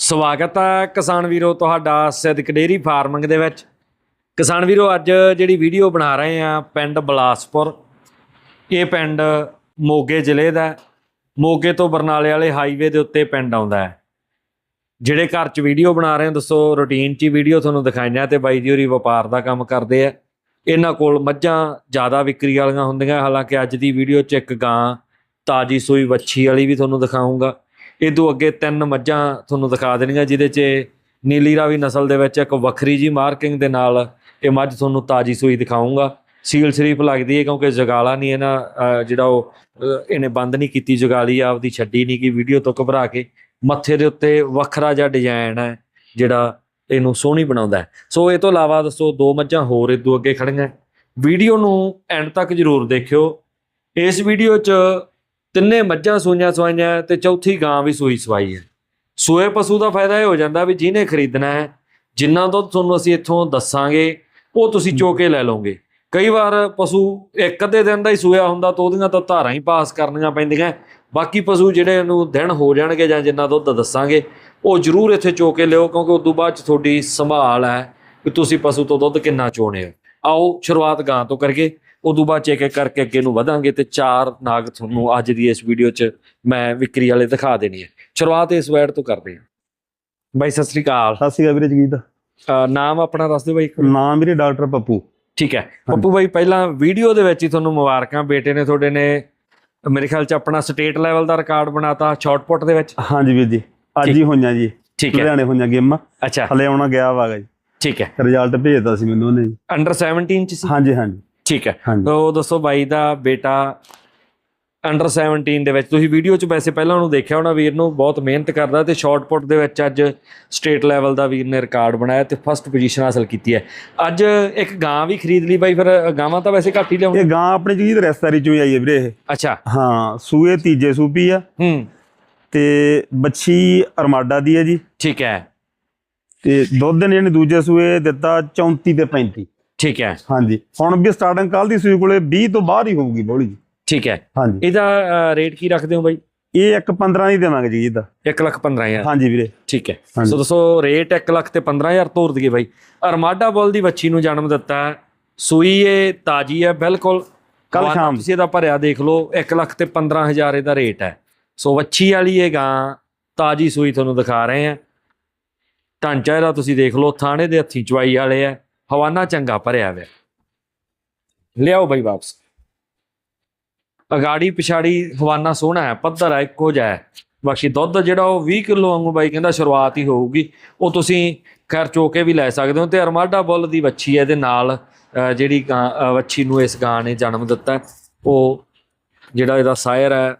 ਸਵਾਗਤ ਹੈ ਕਿਸਾਨ ਵੀਰੋ ਤੁਹਾਡਾ ਸਿੱਧਕ ਡੇਰੀ ਫਾਰਮਿੰਗ ਦੇ ਵਿੱਚ। ਕਿਸਾਨ ਵੀਰੋ, ਅੱਜ ਜਿਹੜੀ ਵੀਡੀਓ ਬਣਾ ਰਹੇ ਆ ਪਿੰਡ ਬਲਾਸਪੁਰ, ਇਹ ਪਿੰਡ ਮੋਗੇ ਜ਼ਿਲ੍ਹੇ ਦਾ ਮੋਗੇ ਤੋਂ ਬਰਨਾਲੇ ਵਾਲੇ ਹਾਈਵੇ ਦੇ ਉੱਤੇ ਪਿੰਡ ਆਉਂਦਾ ਹੈ। ਜਿਹੜੇ ਘਰ 'ਚ ਵੀਡੀਓ ਬਣਾ ਰਹੇ ਹੋ, ਦੱਸੋ, ਰੂਟੀਨ 'ਚ ਹੀ ਵੀਡੀਓ ਤੁਹਾਨੂੰ ਦਿਖਾਈਆਂ ਤੇ ਬਾਈ ਜੀ ਹੋਰੀ ਵਪਾਰ ਦਾ ਕੰਮ ਕਰਦੇ ਆ। ਇਹਨਾਂ ਕੋਲ ਮੱਝਾਂ ਜ਼ਿਆਦਾ ਵਿਕਰੀ ਵਾਲੀਆਂ ਹੁੰਦੀਆਂ, ਹਾਲਾਂਕਿ ਅੱਜ ਦੀ ਵੀਡੀਓ 'ਚ ਇੱਕ ਗਾਂ ਤਾਜੀ ਸੂਈ ਵੱਛੀ ਵਾਲੀ ਵੀ ਤੁਹਾਨੂੰ ਦਿਖਾਉਂਗਾ ਇਦੋਂ ਅੱਗੇ ਤਿੰਨ ਮੱਝਾਂ ਤੁਹਾਨੂੰ ਦਿਖਾ ਦੇਣੀਆਂ, ਜਿਹਦੇ 'ਚ ਨੀਲੀ ਰਾਵੀ ਨਸਲ ਦੇ ਵਿੱਚ ਇੱਕ ਵੱਖਰੀ ਜੀ ਮਾਰਕਿੰਗ ਦੇ ਨਾਲ ਇਹ ਮੱਝ ਤੁਹਾਨੂੰ ਤਾਜੀ ਸੂਈ ਦਿਖਾਉਂਗਾ ਸੀਲ ਸ਼ਰੀਫ ਲੱਗਦੀ ਹੈ ਕਿਉਂਕਿ ਜਗਾਲਾ ਨਹੀਂ ਇਹਨਾਂ ਜਿਹੜਾ ਉਹ ਇਹਨੇ ਬੰਦ ਨਹੀਂ ਕੀਤੀ, ਜਗਾਲੀ ਆਪਦੀ ਛੱਡੀ ਨਹੀਂ ਕਿ ਵੀਡੀਓ ਤੋਂ ਘਬਰਾ ਕੇ। ਮੱਥੇ ਦੇ ਉੱਤੇ ਵੱਖਰਾ ਜਿਹਾ ਡਿਜ਼ਾਈਨ ਹੈ ਜਿਹੜਾ ਇਹਨੂੰ ਸੋਹਣੀ ਬਣਾਉਂਦਾ ਸੋ ਇਹ ਤੋਂ ਇਲਾਵਾ ਦੱਸੋ, ਦੋ ਮੱਝਾਂ ਹੋਰ ਇਦੋਂ ਅੱਗੇ ਖੜੀਆਂ ਵੀਡੀਓ ਨੂੰ ਐਂਡ ਤੱਕ ਜਰੂਰ ਦੇਖਿਓ। ਇਸ ਵੀਡੀਓ 'ਚ ਤਿੰਨੇ ਮੱਝਾਂ ਸੂਈਆਂ ਸਵਾਈਆਂ ਤੇ ਚੌਥੀ ਗਾਂ ਵੀ ਸੂਈ ਸਵਾਈ ਹੈ। ਸੂਏ ਪਸ਼ੂ ਦਾ ਫਾਇਦਾ ਇਹ ਹੋ ਜਾਂਦਾ ਵੀ ਜਿਹਨੇ ਖਰੀਦਣਾ ਹੈ, ਜਿੰਨਾ ਦੁੱਧ ਤੁਹਾਨੂੰ ਅਸੀਂ ਇੱਥੋਂ ਦੱਸਾਂਗੇ, ਉਹ ਤੁਸੀਂ ਚੋ ਕੇ ਲੈ ਲਓਗੇ। ਕਈ ਵਾਰ ਪਸ਼ੂ ਇੱਕ ਅੱਧੇ ਦਿਨ ਦਾ ਹੀ ਸੂਇਆ ਹੁੰਦਾ ਤਾਂ ਉਹਦੀਆਂ ਤਾਂ ਧਾਰਾਂ ਹੀ ਪਾਸ ਕਰਨੀਆਂ ਪੈਂਦੀਆਂ ਬਾਕੀ ਪਸ਼ੂ ਜਿਹੜੇ ਨੂੰ ਦਿਨ ਹੋ ਜਾਣਗੇ ਜਾਂ ਜਿੰਨਾ ਦੁੱਧ ਦੱਸਾਂਗੇ, ਉਹ ਜ਼ਰੂਰ ਇੱਥੇ ਚੋ ਕੇ ਲਿਓ ਕਿਉਂਕਿ ਉਸ ਤੋਂ ਬਾਅਦ ਚ ਤੁਹਾਡੀ ਸੰਭਾਲ ਹੈ ਕਿ ਤੁਸੀਂ ਪਸ਼ੂ ਤੋਂ ਦੁੱਧ ਕਿੰਨਾ ਚੋਣੇ ਹੋ। ਆਓ ਸ਼ੁਰੂਆਤ ਗਾਂ ਤੋਂ ਕਰਕੇ ਉਦੋਂ ਬਾਅਦ ਚੈੱਕ ਕਰਕੇ ਅੱਗੇ ਨੂੰ ਵਧਾਂਗੇ ਤੇ ਚਾਰ ਨਾਗ ਤੁਹਾਨੂੰ ਅੱਜ ਦੀ ਇਸ ਵੀਡੀਓ 'ਚ ਮੈਂ ਵਿਕਰੀ ਵਾਲੇ ਦਿਖਾ ਦੇਣੀ ਹੈ ਸ਼ੁਰੂਆਤ ਇਸ ਵੈਡ ਤੋਂ ਕਰਦੇ ਹਾਂ। ਬਾਈ ਸਤਿ ਸ੍ਰੀ ਅਕਾਲ। ਸਤਿ ਸ਼੍ਰੀ ਅਕਾਲ ਵੀਰੇ ਜਗੀਤ। ਨਾਮ ਆਪਣਾ ਦੱਸ ਦਿਓ ਬਾਈ। ਨਾਮ ਵੀਰੇ ਡਾਕਟਰ ਪੱਪੂ। ਠੀਕ ਹੈ। ਪੱਪੂ ਬਾਈ ਪਹਿਲਾਂ ਵੀਡੀਓ ਦੇ ਵਿੱਚ ਹੀ ਤੁਹਾਨੂੰ ਮੁਬਾਰਕਾਂ। ਬੇਟੇ ਨੇ ਤੁਹਾਡੇ ਨੇ ਮੇਰੇ ਖਿਆਲ 'ਚ ਆਪਣਾ ਸਟੇਟ ਲੈਵਲ ਦਾ ਰਿਕਾਰਡ ਬਣਾਤਾ ਸ਼ਾਰਟਪੁੱਟ ਦੇ ਵਿੱਚ। ਹਾਂਜੀ ਵੀਰ ਜੀ ਅੱਜ। ਹੀ ਹੋਈਆਂ ਜੀ। ਠੀਕ ਹੈ। ਲੁਧਿਆਣੇ ਹੋਈਆਂ ਗੇਮਾਂ। ਅੱਛਾ। ਹਲੇ ਆਉਣਾ ਗਿਆ ਵਾਗਾ ਜੀ। ਠੀਕ ਹੈ। ਰਿਜ਼ਲਟ ਭੇਜਦਾ ਸੀ ਮੈਨੂੰ ਉਹਨੇ ਅੰਡਰ 17 ਚ ਸੀ। ਹਾਂਜੀ ਹਾਂਜੀ। ਠੀਕ ਹੈ। ਤੋ ਦੱਸੋ ਬਾਈ ਦਾ ਬੇਟਾ ਅੰਡਰ 17 ਦੇ ਵਿੱਚ ਤੁਸੀਂ ਵੀਡੀਓ 'ਚ ਵੈਸੇ ਪਹਿਲਾਂ ਉਹਨੂੰ ਦੇਖਿਆ ਹੋਣਾ ਵੀਰ ਨੂੰ ਬਹੁਤ ਮਿਹਨਤ ਕਰਦਾ ਤੇ ਸ਼ਾਰਟਪੁੱਟ ਦੇ ਵਿੱਚ ਅੱਜ ਸਟੇਟ ਲੈਵਲ ਦਾ ਵੀਰ ਨੇ ਰਿਕਾਰਡ ਬਣਾਇਆ ਤੇ ਫਸਟ ਪੋਜੀਸ਼ਨ ਹਾਸਲ ਕੀਤੀ ਹੈ। ਅੱਜ ਇੱਕ ਗਾਂ ਵੀ ਖਰੀਦ ਲਈ ਬਾਈ ਫਿਰ ਗਾਵਾਂ ਤਾਂ ਵੈਸੇ ਘੱਟ ਹੀ ਲਿਆਉਂਦੇ ਇਹ ਗਾਂ ਆਪਣੇ ਜਗੀਤ ਰੈਸਤਾਰੀ ਚੋਂ ਆਈ ਹੈ ਵੀਰੇ ਇਹ। ਅੱਛਾ। ਹਾਂ ਸੂਏ ਤੀਜੇ ਸੂਪੀ ਆ। ਹੂੰ। ਤੇ ਬੱਚੀ ਅਰਮਾਡਾ ਦੀ ਹੈ ਜੀ। ਠੀਕ ਹੈ। ਤੇ ਦੁੱਧ ਨੇ ਇਹਨੇ ਦੂਜੇ ਸੂਏ ਦਿੱਤਾ 34 ਤੇ 35 ਠੀਕ ਹੈ। ਹਾਂਜੀ। ਹੁਣ ਵੀ ਸਟਾਰਟਿੰਗ ਕੱਲ ਦੀ ਸੂਈ ਕੋਲੇ 20 ਤੋਂ ਬਾਹਰ ਹੀ ਹੋਊਗੀ ਬੋਲੀ ਜੀ। ਠੀਕ ਹੈ। ਹਾਂਜੀ। ਇਹਦਾ ਰੇਟ ਕੀ ਰੱਖਦੇ ਹੋ ਬਾਈ? ਇਹ ਇੱਕ 15 ਦੀ ਦੇਵਾਂਗੇ ਜੀ ਇਹਦਾ। 1 ਲੱਖ 15000 ਹਾਂਜੀ ਵੀਰੇ। ਠੀਕ ਹੈ। ਸੋ ਦੱਸੋ ਰੇਟ 1 ਲੱਖ ਤੇ 15000 ਤੋਰ ਦਈਏ ਬਾਈ। ਅਰਮਾਡਾ ਬੋਲ ਦੀ ਬੱਚੀ ਨੂੰ ਜਨਮ ਦਿੱਤਾ। ਹੈ। ਸੂਈ ਇਹ ਤਾਜੀ ਹੈ ਬਿਲਕੁਲ। ਹਵਾਨਾ ਸ਼ਾਮ। ਤੁਸੀਂ ਇਹਦਾ ਭਰਿਆ ਦੇਖ ਲਓ 1 ਲੱਖ ਤੇ 15000 ਇਹਦਾ ਰੇਟ ਹੈ। ਸੋ ਵੱਛੀ ਵਾਲੀ ਇਹ ਗਾਂ ਤਾਜੀ ਸੂਈ ਤੁਹਾਨੂੰ ਦਿਖਾ ਰਹੇ ਆ ਢਾਂਚਾ ਇਹਦਾ ਤੁਸੀਂ ਦੇਖ ਲਓ ਥਾਣੇ ਦੇ ਹੱਥੀ ਚਵਾਈ ਵਾਲੇ ਆ ਹਵਾਨਾ ਚੰਗਾ ਭਰਿਆ ਹੋਇਆ। ਲਿਆਓ ਬਾਈ ਵਾਪਸ। ਅਗਾੜੀ ਪਿਛਾੜੀ ਹਵਾਨਾ ਸੋਹਣਾ ਹੈ ਪੱਧਰ ਹੈ ਇੱਕੋ ਜਿਹਾ ਹੈ। ਬਾਕੀ ਦੁੱਧ ਜਿਹੜਾ ਉਹ 20 ਕਿਲੋ ਵਾਂਗੂ ਬਾਈ ਕਹਿੰਦਾ ਸ਼ੁਰੂਆਤ ਹੀ ਹੋਊਗੀ। ਉਹ ਤੁਸੀਂ ਖੈਰ ਚੋਕੇ ਵੀ ਲੈ ਸਕਦੇ ਹੋ ਤੇ ਅਰਮਾਡਾ ਬੁੱਲ ਦੀ ਵੱਛੀ ਹੈ ਇਹਦੇ ਨਾਲ ਜਿਹੜੀ ਵੱਛੀ ਨੂੰ ਇਸ ਗਾਂ ਨੇ ਜਨਮ ਦਿੱਤਾ ਉਹ ਜਿਹੜਾ ਇਹਦਾ ਸਾਇਰ ਹੈ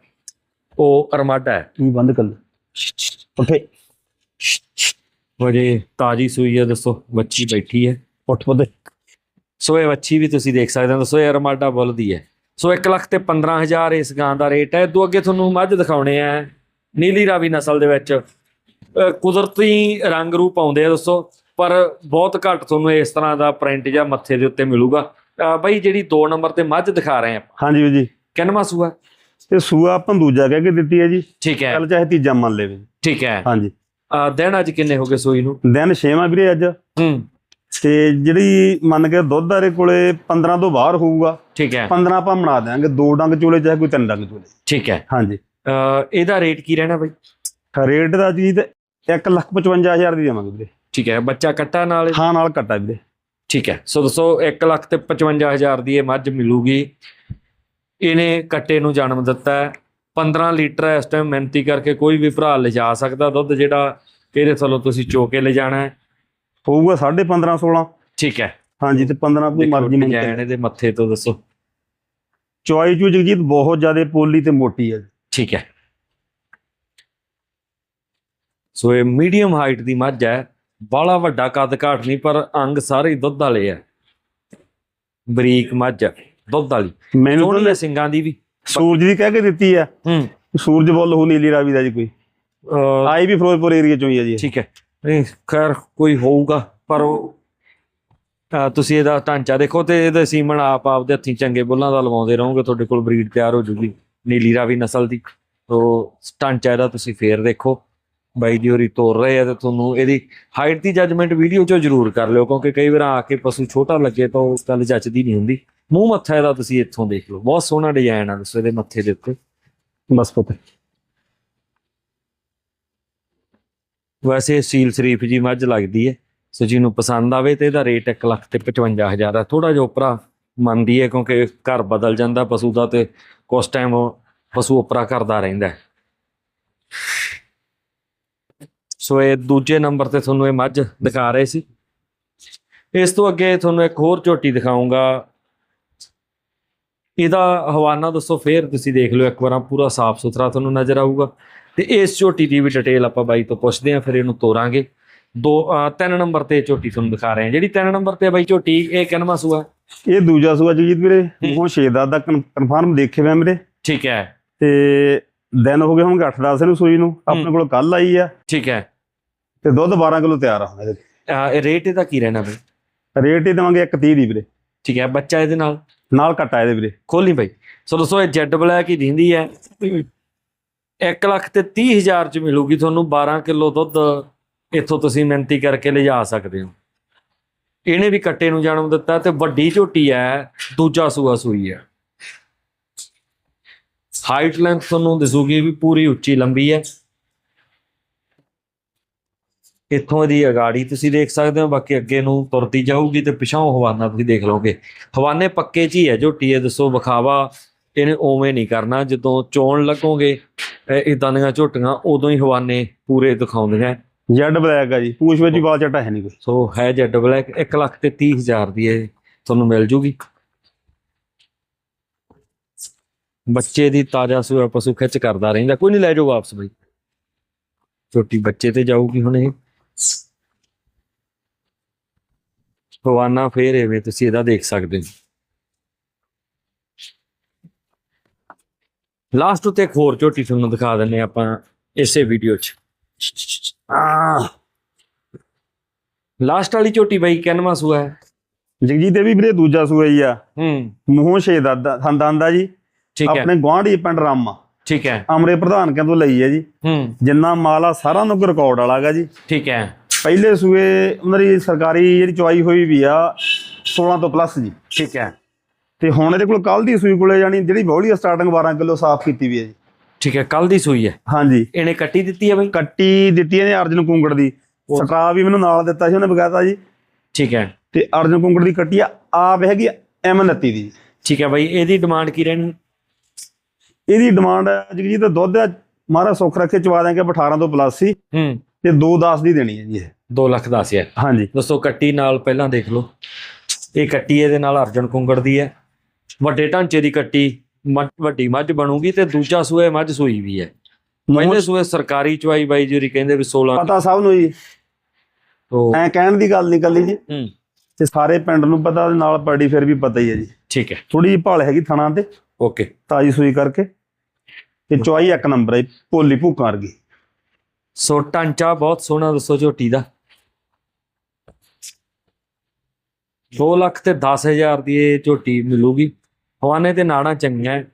ਉਹ ਅਰਮਾਡਾ ਹੈ। ਤੂੰ ਬੰਦ ਕਰ ਲੈ। ਉੱਠੇ ਵਜੇ ਤਾਜੀ ਸੂਈ ਹੈ ਦੱਸੋ ਵੱਛੀ ਬੈਠੀ ਹੈ। ਉੱਠ ਪਦੇ ਸੋ ਇਹ ਵੱਛੀ ਵੀ ਤੁਸੀਂ ਦੇਖ ਸਕਦੇ ਹੋ ਦੱਸੋ ਇਹ ਅਰਮਾਡਾ ਬੁੱਲ ਦੀ ਹੈ। ਸੋ 1 ਲੱਖ ਤੇ 15000 ਇਸ ਗਾਂ ਦਾ ਰੇਟ ਹੈ। ਦੋ ਅੱਗੇ ਤੁਹਾਨੂੰ ਮੱਝ ਦਿਖਾਉਣੇ ਆ ਨੀਲੀ ਰਾਵੀ ਨਸਲ ਦੇ ਵਿੱਚ। ਕੁਦਰਤੀ ਰੰਗ ਰੂਪ ਆਉਂਦੇ ਆ ਦੋਸਤੋ ਪਰ ਬਹੁਤ ਘੱਟ ਤੁਹਾਨੂੰ ਇਸ ਤਰ੍ਹਾਂ ਦਾ ਪ੍ਰਿੰਟ ਜਾਂ ਮੱਥੇ ਦੇ ਉੱਤੇ ਮਿਲੂਗਾ। ਬਈ ਜਿਹੜੀ 2 ਨੰਬਰ ਤੇ ਮੱਝ ਦਿਖਾ ਰਹੇ ਆ ਹਾਂਜੀ ਜੀ। ਕਿੰਨਵਾਂ ਸੂਆ? ਤੇ ਸੂਆ ਆਪਾਂ ਦੂਜਾ ਕਹਿ ਕੇ ਦਿੱਤੀ ਹੈ ਜੀ। ਠੀਕ ਹੈ। ਚੱਲ ਚਾਹੇ ਤੀਜਾ ਮੰਨ ਲਵੇ ਠੀਕ ਹੈ। ਹਾਂਜੀ। ਦਿਨ ਅੱਜ ਕਿੰਨੇ ਹੋ ਗਏ ਸੂਈ ਨੂੰ? ਦਿਨ ਛੇਵਾਂ ਵੀਰੇ ਅੱਜ। ਹੂੰ। ਤੇ ਜਿਹੜੀ ਮੰਨ ਕੇ ਦੁੱਧ ਦੇ ਕੋਲੇ 15 ਤੋਂ ਬਾਹਰ ਹੋਊਗਾ ਠੀਕ ਹੈ। 15 ਆਪਾਂ ਬਣਾ ਦਿਆਂਗੇ ਦੋ ਡੰਗ ਚੋਲੇ ਚਾਹੇ ਕੋਈ ਤਿੰਨ ਡੰਗ ਚੋਲੇ। ਠੀਕ ਹੈ। ਹਾਂਜੀ। ਅਹ ਇਹਦਾ ਰੇਟ ਕੀ ਰਹਿਣਾ ਬਈ? ਰੇਟ ਦਾ ਜੀ ਤੇ 155000 ਦੀ ਦੇਵਾਂਗੇ ਵੀਰੇ। ਠੀਕ ਹੈ ਬੱਚਾ ਕੱਟਾ ਨਾਲ ਹਾਂ ਨਾਲ ਕੱਟਾ ਵੀਰੇ। ਠੀਕ ਹੈ ਸੋ ਦੱਸੋ 1 ਲੱਖ ਤੇ 55000 ਦੀ ਇਹ ਮੱਝ ਮਿਲੂਗੀ। ਇਹਨੇ ਕੱਟੇ ਨੂੰ ਜਨਮ ਦਿੱਤਾ ਹੈ। 15 ਲੀਟਰ ਇਸ ਟਾਈਮ ਮਿਹਨਤੀ ਕਰਕੇ ਕੋਈ ਵੀ ਭਰਾ ਲਿਜਾ ਸਕਦਾ ਦੁੱਧ ਜਿਹੜਾ ਇਹਦੇ ਥੱਲੋਂ ਤੁਸੀਂ ਚੋ ਕੇ ਲਿਜਾਣਾ ਹੈ। ਹੋਊਗਾ 15.5 16 ਠੀਕ ਹੈ। ਹਾਂਜੀ ਤੇ 15 ਕੋਈ ਮਰਜ਼ੀ ਮੰਨ ਡਿਜ਼ਾਈਨ ਇਹਦੇ ਮੱਥੇ ਤੋਂ ਦੱਸੋ। ਚੁਆਈ ਚੂ ਜਗਜੀਤ ਬਹੁਤ ਜ਼ਿਆਦਾ ਪੋਲੀ ਤੇ ਮੋਟੀ ਹੈ। ਠੀਕ ਹੈ। ਸੋ ਇਹ ਮੀਡੀਅਮ ਹਾਈਟ ਦੀ ਮੱਝ ਹੈ। ਬਾਲਾ ਵੱਡਾ ਕੱਦ ਕਾਠ ਨਹੀਂ ਪਰ ਅੰਗ ਸਾਰੇ ਦੁੱਧ ਵਾਲੇ ਹੈ। ਬਰੀਕ ਮੱਝ ਹੈ, ਦੁੱਧ ਵਾਲੀ। ਮੈਨੂੰ ਤਾਂ ਸਿੰਗਾਂ ਦੀ ਵੀ। ਸੂਰਜ ਦੀ ਕਹਿ ਕੇ ਦਿੱਤੀ ਆ ਹੂੰ। ਸੂਰਜ ਬੁੱਲ ਹੋ ਨੀਲੀ ਰਾਵੀ ਦਾ ਜੀ ਕੋਈ। ਆਈ ਵੀ ਫਿਰੋਜ਼ਪੁਰ ਏਰੀਆ ਚੋਂ ਹੀ ਆ ਜੀ। ਠੀਕ ਹੈ। ਨਹੀਂ, ਖੈਰ, ਕੋਈ ਹੋਊਗਾ, ਪਰ ਉਹ ਤੁਸੀਂ ਇਹਦਾ ਢਾਂਚਾ ਦੇਖੋ ਤੇ ਇਹਦੇ ਸੀਮਨ ਆਪ ਆਪਦੇ ਹੱਥੀਂ ਚੰਗੇ ਬੁੱਲਾਂ ਦਾ ਲਵਾਉਂਦੇ ਰਹੋਗੇ, ਤੁਹਾਡੇ ਕੋਲ ਬਰੀਡ ਤਿਆਰ ਹੋ ਜੂਗੀ, ਨੀਲੀ ਰਾਵੀ ਨਸਲ ਦੀ। ਤੋ, ਢਾਂਚਾ ਇਹਦਾ ਤੁਸੀਂ ਫੇਰ ਦੇਖੋ, ਬਾਈ ਜੀ ਹੋਰੀ ਤੋਰ ਰਹੇ ਆ ਤੇ ਤੁਹਾਨੂੰ ਇਹਦੀ ਹਾਈਟ ਦੀ ਜੱਜਮੈਂਟ ਵੀਡੀਓ 'ਚੋਂ ਜ਼ਰੂਰ ਕਰ ਲਿਓ, ਕਿਉਂਕਿ ਕਈ ਵਾਰ ਆ ਕੇ ਪਸ਼ੂ ਛੋਟਾ ਲੱਗੇ ਤਾਂ ਉਸ ਗੱਲ ਜੱਚਦੀ ਨਹੀਂ ਹੁੰਦੀ। ਮੂੰਹ ਮੱਥਾ ਇਹਦਾ ਤੁਸੀਂ ਇੱਥੋਂ ਦੇਖ ਲਓ, ਬਹੁਤ ਸੋਹਣਾ ਡਿਜ਼ਾਈਨ ਆ, ਦੱਸੋ ਇਹਦੇ ਮੱਥੇ ਦੇ ਉੱਤੇ। ਬਸ ਪੁੱਤ। ਵੈਸੇ ਸੀਲ ਸ਼ਰੀਫ ਜੀ ਮੱਝ ਲੱਗਦੀ ਹੈ ਸੋ ਜਿਹਨੂੰ ਪਸੰਦ ਆਵੇ ਤੇ ਇਹਦਾ ਰੇਟ 1 ਲੱਖ ਤੇ 55000 ਹੈ ਥੋੜਾ ਜਿਹਾ ਉਪਰਾ ਮੰਨਦੀ ਹੈ ਕਿਉਂਕਿ ਘਰ ਬਦਲ ਜਾਂਦਾ ਪਸ਼ੂ ਦਾ ਤੇ ਕੁਛ ਟਾਈਮ ਪਸ਼ੂ ਉਪਰਾ ਕਰਦਾ ਰਹਿੰਦਾ ਸੋ ਇਹ ਦੂਜੇ ਨੰਬਰ ਤੇ ਤੁਹਾਨੂੰ ਇਹ ਮੱਝ ਦਿਖਾ ਰਹੇ ਸੀ। ਇਸ ਤੋਂ ਅੱਗੇ ਤੁਹਾਨੂੰ ਇੱਕ ਹੋਰ ਝੋਟੀ ਦਿਖਾਉਂਗਾ ਇਹਦਾ ਹਵਾਨਾ ਦੱਸੋ, ਫੇਰ ਤੁਸੀਂ ਦੇਖ ਲਿਓ, ਇੱਕ ਵਾਰ ਪੂਰਾ ਸਾਫ਼ ਸੁਥਰਾ ਤੁਹਾਨੂੰ ਨਜ਼ਰ ਆਊਗਾ। ਤੇ ਇਸ ਝੋਟੀ ਦੀ ਵੀ ਡਿਟੇਲ ਆਪਾਂ ਬਾਈ ਤੋਂ ਪੁੱਛਦੇ ਆਂ ਫਿਰ ਇਹਨੂੰ ਤੋਰਾਂਗੇ। ਦੋ ਅਹ ਤਿੰਨ ਨੰਬਰ ਤੇ ਝੋਟੀ ਤੁਹਾਨੂੰ ਦਿਖਾ ਰਹੇ ਹਾਂ। ਜਿਹੜੀ ਤਿੰਨ ਨੰਬਰ ਤੇ ਬਾਈ ਝੋਟੀ ਇਹ ਕਿੰਨਵਾਂ ਸੂਆ? ਇਹ ਦੂਜਾ ਸੂਆ ਜਗਜੀਤ ਵੀਰੇ। ਉਹ 6 ਦਾ ਦਾ ਕਨਫਰਮ ਦੇਖੇ ਮੈਂ ਮੇਰੇ। ਠੀਕ ਹੈ। ਤੇ ਦਿਨ ਹੋ ਗਏ ਹੁਣ 8-10 ਨੂੰ ਸੂਈ ਨੂੰ। ਆਪਣੇ ਕੋਲ ਕੱਲ ਆਈ ਆ। ਠੀਕ ਹੈ। ਤੇ ਦੁੱਧ 12 ਕਿਲੋ ਤਿਆਰ ਆ ਹੁਣ ਇਹਦੇ। ਇਹ ਰੇਟ ਇਹਦਾ ਕੀ ਰਹਿਣਾ ਬਈ? ਰੇਟ ਹੀ ਦੇਵਾਂਗੇ 130 ਦੀ ਵੀਰੇ। ਠੀਕ ਹੈ ਬੱਚਾ ਇਹਦੇ ਨਾਲ? ਨਾਲ ਕੱਟਾ ਇਹਦੇ ਵੀਰੇ। ਖੋਲੀ ਬਾਈ। ਸੋ ਦੋਸਤੋ ਇਹ ਜੈਡ ਬਲੈਕ ਹੀ ਦਿੰਦੀ ਹੈ। 1 ਲੱਖ ਤੇ 30 ਹਜ਼ਾਰ ਚ ਮਿਲੂਗੀ ਤੁਹਾਨੂੰ 12 ਕਿਲੋ ਦੁੱਧ ਇੱਥੋਂ ਤੁਸੀਂ ਮਿਹਨਤੀ ਕਰਕੇ ਲਿਜਾ ਸਕਦੇ ਹੋ। ਇਹਨੇ ਵੀ ਕੱਟੇ ਨੂੰ ਜਨਮ ਦਿੱਤਾ ਤੇ ਵੱਡੀ ਝੋਟੀ ਹੈ, ਦੂਜਾ ਸੂਆ ਸੂਈ ਹੈ। ਹਾਈਟ ਲੈਂਥ ਤੁਹਾਨੂੰ ਦਿਸੂਗੀ ਵੀ ਪੂਰੀ ਉੱਚੀ ਲੰਬੀ ਹੈ। ਇੱਥੋਂ ਦੀ ਅਗਾੜੀ ਤੁਸੀਂ ਦੇਖ ਸਕਦੇ ਹੋ, ਬਾਕੀ ਅੱਗੇ ਨੂੰ ਤੁਰਦੀ ਜਾਊਗੀ ਤੇ ਪਿਛਾਂ ਹਵਾਨਾ ਤੁਸੀਂ ਦੇਖ ਲਓਗੇ। ਹਵਾਨੇ ਪੱਕੇ ਚ ਹੀ ਹੈ ਝੋਟੀ ਹੈ ਦੱਸੋ ਵਿਖਾਵਾ, ਇਹਨੇ ਓਵੇਂ ਨਹੀਂ ਕਰਨਾ, ਜਦੋਂ ਚੋਣ ਲੱਗੋਗੇ ਇਦਾਂ ਦੀਆਂ ਝੋਟੀਆਂ ਉਦੋਂ ਹੀ ਹਵਾਨੇ ਪੂਰੇ ਦਿਖਾਉਂਦੀਆਂ। ਜੈਡ ਬਲੈਕ ਆ ਜੀ ਪੂਛ ਵਿੱਚ ਵੀ ਵਾਲ ਚੱਟਾ ਹੈ ਨਹੀਂ ਕੋਈ। ਸੋ ਹੈ ਜੈਡ ਬਲੈਕ 1 ਲੱਖ ਤੇ 30 ਹਜ਼ਾਰ ਦੀ ਇਹ ਤੁਹਾਨੂੰ ਮਿਲ ਜੂਗੀ। ਬੱਚੇ ਦੀ ਤਾਜ਼ਾ ਸੂਆ ਪਸ਼ੂ ਖਿੱਚ ਕਰਦਾ ਰਹਿੰਦਾ। ਕੋਈ ਨਹੀਂ ਲੈ ਜਾਓ ਵਾਪਸ ਬਈ। ਛੋਟੀ ਬੱਚੇ ਤੇ ਜਾਊਗੀ ਹੁਣ ਇਹ। ਹਵਾਨਾ ਫੇਰ ਐਵੇਂ ਤੁਸੀਂ ਇਹਦਾ ਦੇਖ ਸਕਦੇ ਹੋ। ਲਾਸਟ ਉੱਤੇ ਇੱਕ ਹੋਰ ਝੋਟੀ ਤੁਹਾਨੂੰ ਦਿਖਾ ਦਿੰਨੇ ਆਪਾਂ ਇਸੇ ਵੀਡੀਓ 'ਚ। ਆ ਲਾਸਟ ਵਾਲੀ ਝੋਟੀ ਬਾਈ ਕਿੰਨਵਾਂ ਸੂਆ ਹੈ? ਜਗਜੀਤ ਇਹ ਵੀ ਵੀਰੇ ਦੂਜਾ ਸੂਆ ਹੀ ਆ। ਹੂੰ। ਮੂੰਹੋਂ 6 ਦਾ ਦੰਦਾਂ ਜੀ। ਠੀਕ ਹੈ। ਆਪਣੇ ਗੁਆਂਢੀ ਪਿੰਡ ਰਾਮਾ ਠੀਕ ਹੈ। ਅਮਰੇ ਪ੍ਰਧਾਨ ਤੋਂ ਲਈ ਹੈ ਜੀ। ਹੂੰ। ਜਿੰਨਾ ਮਾਲ ਆ ਸਾਰਾ ਨੂੰ ਰਿਕਾਰਡ ਵਾਲਾ ਗਾ ਜੀ। ਠੀਕ ਹੈ। ਪਹਿਲੇ ਸੂਏ ਉਹਨਾਂ ਦੀ ਸਰਕਾਰੀ ਜਿਹੜੀ ਚਵਾਈ ਹੋਈ ਵੀ ਆ 16 ਤੋਂ ਪਲੱਸ ਜੀ। ਠੀਕ ਹੈ। ਤੇ ਹੁਣ ਇਹਦੇ ਕੋਲ ਕੱਲ ਦੀ ਸੂਈ ਕੋਲੇ ਜਾਨੀ ਜਿਹੜੀ ਬੌਲੀ ਸਟਾਰਟਿੰਗ 12 ਕਿਲੋ ਸਾਫ਼ ਕੀਤੀ ਵੀ ਹੈ ਜੀ। ਠੀਕ ਹੈ ਕੱਲ ਦੀ ਸੂਈ ਹੈ? ਹਾਂਜੀ। ਇਹਨੇ ਕੱਟੀ ਦਿੱਤੀ ਹੈ ਬਾਈ? ਕੱਟੀ ਦਿੱਤੀ ਇਹਨੇ ਅਰਜਨ ਕੁੰਗੜ ਦੀ। ਸਟਰਾ ਵੀ ਮੈਨੂੰ ਨਾਲ ਦਿੱਤਾ ਸੀ ਉਹਨੇ ਬਗਾਤਾ ਜੀ। ਠੀਕ ਹੈ। ਤੇ ਅਰਜਨ ਕੁੰਗੜ ਦੀ ਕੱਟੀ ਆ ਆਪ ਹੈਗੀ ਐਮ 29 ਦੀ। ਠੀਕ ਹੈ ਬਾਈ ਇਹਦੀ ਡਿਮਾਂਡ ਕੀ ਰਹਿਣੀ? ਇਹਦੀ ਡਿਮਾਂਡ ਜੀ ਤਾਂ ਦੁੱਧ ਮਾਰਾ ਸੁੱਖ ਰੱਖੇ ਚਵਾ ਦਾਂਗੇ 18 ਤੋਂ ਪਲੱਸ ਸੀ। ਹੂੰ। ਤੇ 2.10 ਦੀ ਦੇਣੀ ਹੈ ਜੀ ਇਹ। 2 ਲੱਖ ਦੱਸ ਹੈ ਹਾਂਜੀ। ਦੋਸਤੋ ਕੱਟੀ ਨਾਲ ਪਹਿਲਾਂ ਦੇਖ ਲਓ। ਇਹ ਕੱਟੀ ਇਹਦੇ ਨਾਲ ਅਰਜਨ ਕੁੰਗੜ ਦੀ ਹੈ। ਵੱਡੇ ਢਾਂਚੇ ਦੀ ਕੱਟੀ ਵੱਡੀ ਮੱਝ ਬਣੂਗੀ ਤੇ ਦੂਜਾ ਸੂਏ ਮੱਝ ਸੂਈ ਵੀ ਹੈ। ਪਹਿਲੇ ਸੂਏ ਸਰਕਾਰੀ ਚਵਾਈ ਬਾਈ ਜੀ ਕਹਿੰਦੇ ਵੀ 16 ਪਤਾ ਸਭ ਨੂੰ ਜੀ। ਤੋਂ ਐ ਕਹਿਣ ਦੀ ਗੱਲ ਨਹੀਂ ਕੱਲੀ ਜੀ। ਤੇ ਸਾਰੇ ਪਿੰਡ ਨੂੰ ਪਤਾ ਨਾਲ ਪੜੀ ਫਿਰ ਵੀ ਪਤਾ ਹੀ ਹੈ ਜੀ। ਠੀਕ ਹੈ। ਥੋੜੀ ਜਿਹੀ ਭਾਲ ਹੈਗੀ ਥਣਾ ਤੇ। ਓਕੇ। ਤਾਜੀ ਸੂਈ ਕਰਕੇ। ਤੇ ਚੁਆਈ ਇੱਕ ਨੰਬਰ ਹੈ ਭੋਲੀ ਭੂਕਾਂ ਵਰਗੀ। ਸੋ ਢਾਂਚਾ ਬਹੁਤ ਸੋਹਣਾ ਦੱਸੋ ਝੋਟੀ ਦਾ। 2 ਲੱਖ ਤੇ 10000 ਦੀ ਇਹ ਝੋਟੀ ਮਿਲੂਗੀ। ਹਵਾਨੇ ਤੇ ਨਾੜਾਂ ਚੰਗੀਆਂ ਹੈ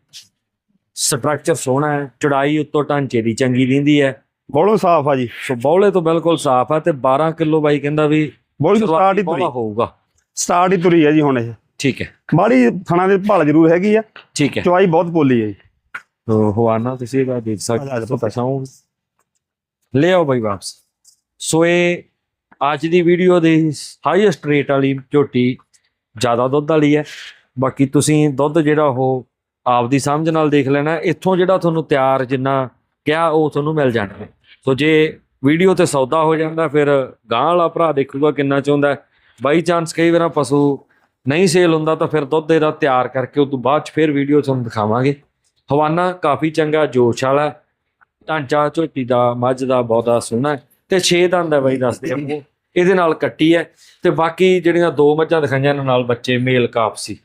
ਸਟਰਕਚਰ ਸੋਹਣਾ ਹੈ ਚੜਾਈ ਉੱਤੋਂ ਢਾਂਚੇ ਦੀ ਚੰਗੀ ਦਿੰਦੀ ਹੈ ਬੋਲੋ ਸਾਫ਼ ਆ ਜੀ। ਸੋ ਬੌਲੇ ਤੋਂ ਬਿਲਕੁਲ ਸਾਫ਼ ਹੈ ਤੇ 12 ਕਿਲੋ ਬਾਈ ਕਹਿੰਦਾ ਵੀ ਬੋਲੀ ਤੋਂ ਸਟਾਰਟ ਹੀ ਤੁਰੀ। ਹੋਊਗਾ। ਸਟਾਰਟ ਹੀ ਤੁਰੀ ਹੈ ਜੀ ਹੁਣ ਇਹ। ਠੀਕ ਹੈ ਬਾੜੀ ਥਣਾ ਦੇ ਭਾਲ ਜ਼ਰੂਰ ਹੈਗੀ ਆ। ਠੀਕ ਹੈ ਚੁਆਈ ਬਹੁਤ ਬੋਲੀ ਹੈ ਜੀ। ਤੋ ਹਵਾਨਾ ਤੁਸੀਂ ਇਹਦਾ ਦੇਖ ਆ ਆ ਸਕਦੇ ਹੋ ਪਛਾਓ। ਲੈ ਆਓ ਬਾਈ ਵਾਪਸ। ਸੋ ਇਹ ਅੱਜ ਦੀ ਵੀਡੀਓ ਦੇ ਹਾਈਐਸਟ ਰੇਟ ਵਾਲੀ ਝੋਟੀ ਜ਼ਿਆਦਾ ਦੁੱਧ ਵਾਲੀ ਹੈ ਬਾਕੀ ਤੁਸੀਂ ਦੁੱਧ ਜਿਹੜਾ ਉਹ ਆਪਦੀ ਸਮਝ ਨਾਲ ਦੇਖ ਲੈਣਾ, ਇੱਥੋਂ ਜਿਹੜਾ ਤੁਹਾਨੂੰ ਤਿਆਰ ਜਿੰਨਾ ਕਿਹਾ ਉਹ ਤੁਹਾਨੂੰ ਮਿਲ ਜਾਣਾ। ਸੋ ਜੇ ਵੀਡੀਓ ਤੇ ਸੌਦਾ ਹੋ ਜਾਂਦਾ, ਫਿਰ ਗਾਂ ਵਾਲਾ ਭਰਾ ਦੇਖੂਗਾ ਕਿੰਨਾ ਚਾਹੁੰਦਾ ਬਾਈ ਚਾਂਸ ਕਈ ਵਾਰ ਪਸ਼ੂ ਨਹੀਂ ਸੇਲ ਹੁੰਦਾ ਤਾਂ ਫਿਰ ਦੁੱਧ ਇਹਦਾ ਤਿਆਰ ਕਰਕੇ ਉਸ ਤੋਂ ਬਾਅਦ ਚ ਫਿਰ ਵੀਡੀਓ ਤੁਹਾਨੂੰ ਦਿਖਾਵਾਂਗੇ। ਹਵਾਨਾ ਕਾਫੀ ਚੰਗਾ ਜੋਸ਼ ਵਾਲਾ ਹੈ। ਢਾਂਚਾ ਝੋਟੀ ਦਾ, ਮੱਝ ਦਾ ਬਹੁਤਾ ਸੋਹਣਾ ਹੈ। ਤੇ 6 ਦੰਦ ਹੈ ਬਾਈ, ਦੱਸਦੇ ਆ। ਇਹਦੇ ਨਾਲ ਕੱਟੀ ਹੈ। ਤੇ ਬਾਕੀ ਜਿਹੜੀਆਂ ਦੋ ਮੱਝਾਂ ਦਿਖਾਈਆਂ ਇਹਨਾਂ ਨਾਲ ਬੱਚੇ ਮੇਲ ਕਾਪ ਸੀ।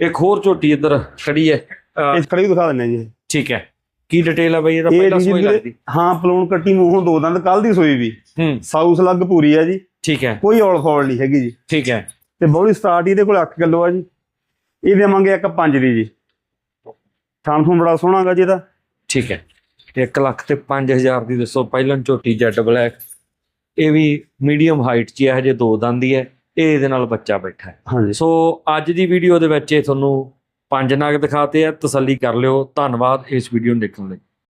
ਇੱਕ ਹੋਰ ਝੋਟੀ ਇੱਧਰ ਖੜੀ ਹੈ। ਅਹ, ਇਸ ਖੜੀ ਦਿਖਾ ਦਿੰਦੇ ਆ ਜੀ। ਠੀਕ ਹੈ। ਕੀ ਡਿਟੇਲ ਹੈ ਬਾਈ ਇਹਦਾ ਇਹ ਪਹਿਲਾਂ ਸੋਈ ਲੱਗਦੀ। ਹਾਂ ਪਲੂਣ ਕੱਟੀ ਮੂੰਹੋਂ ਦੋ ਦੰਦ ਕੱਲ ਦੀ ਸੋਈ ਵੀ। ਹੂੰ। ਸਾਊਸ ਲੱਗ ਪੂਰੀ ਹੈ ਜੀ। ਠੀਕ ਹੈ। ਕੋਈ ਔਲ ਫੌਲ ਨਹੀਂ ਹੈਗੀ ਜੀ। ਠੀਕ ਹੈ। ਤੇ ਬੋਲੀ ਸਟਾਰਟ ਇਹਦੇ ਕੋਲ 8 ਕਿਲੋ ਆ ਜੀ। ਇਹ ਦੇਵਾਂਗੇ ਇੱਕ 5 ਦੀ ਜੀ। ਥਾਂ ਥੂੰ ਬੜਾ ਸੋਹਣਾ ਗਾ ਜੀ ਇਹਦਾ। ਠੀਕ ਹੈ। 1 ਲੱਖ ਤੇ 5000 ਦੀ ਦੱਸੋ ਪਹਿਲਾਂ ਝੋਟੀ ਜੈਟ ਬਲੈਕ ਇਹ ਵੀ ਮੀਡੀਅਮ ਹਾਈਟ 'ਚ ਹੈ ਹਜੇ ਦੋ ਦੰਦ ਹੀ ਹੈ। ਇਹ ਇਹਦੇ ਨਾਲ ਬੱਚਾ ਬੈਠਾ ਹੈ। ਹਾਂਜੀ। ਸੋ ਅੱਜ ਦੀ ਵੀਡੀਓ ਦੇ ਵਿੱਚ ਇਹ ਤੁਹਾਨੂੰ ਪੰਜ ਨਗ ਦਿਖਾਤੇ ਆ ਤਸੱਲੀ ਕਰ ਲਿਓ। ਧੰਨਵਾਦ ਇਸ ਵੀਡੀਓ ਨੂੰ ਦੇਖਣ ਲਈ।